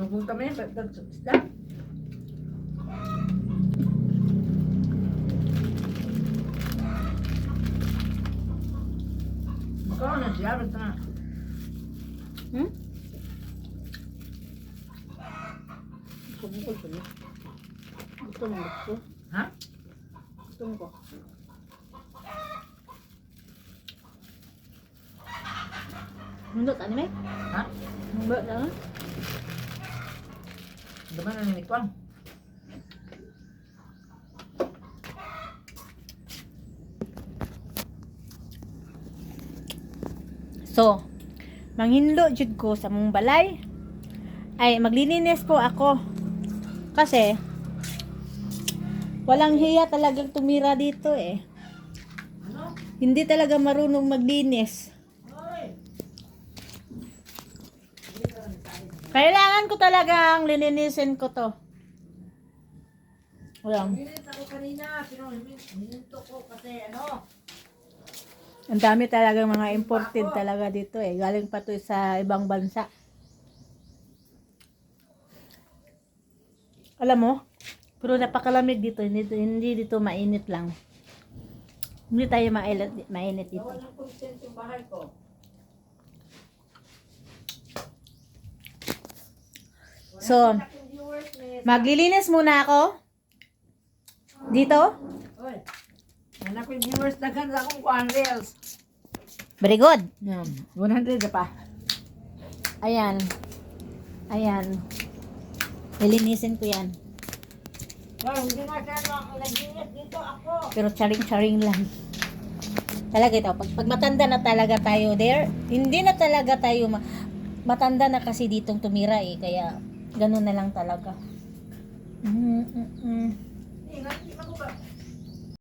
Lubog kami, isda. Ikaw na siya, ba't na? Hmm? Mo ko sila. Gusto mo gusto. Ha? Gusto mo ko. Nundot, may? Ha? Nundot, ano? Gaman na ni Kwang. So, manghinlo jud ko sa mong balay. Ay, maglilinis po ako. Kasi, walang hiya talagang tumira dito eh. Ano? Hindi talaga marunong maglinis. Kailangan ko talagang lininisin ko to. Ayan. Ko kasi ano, Ang dami talaga mga imported talaga dito eh. Galing pa to sa ibang bansa. Alam mo, pero napakalamig dito. Hindi, hindi dito mainit lang. Hindi tayo mainit, mainit dito. walang consent yung bahay ko. So, maglilinis muna ako. Dito. Anak ko viewers, daghan sa akong kuhan reels. Very good. Yan, 100 na pa. Ayan. Ayan. Lilinisin ko yan. Well, hindi nga siya nag-init dito ako. Pero charing-charing lang. Talaga ito, pag, pag matanda na talaga tayo there, hindi na talaga tayo, ma- matanda na kasi ditong tumira eh, kaya ganun na lang talaga. Mm, mm, mm.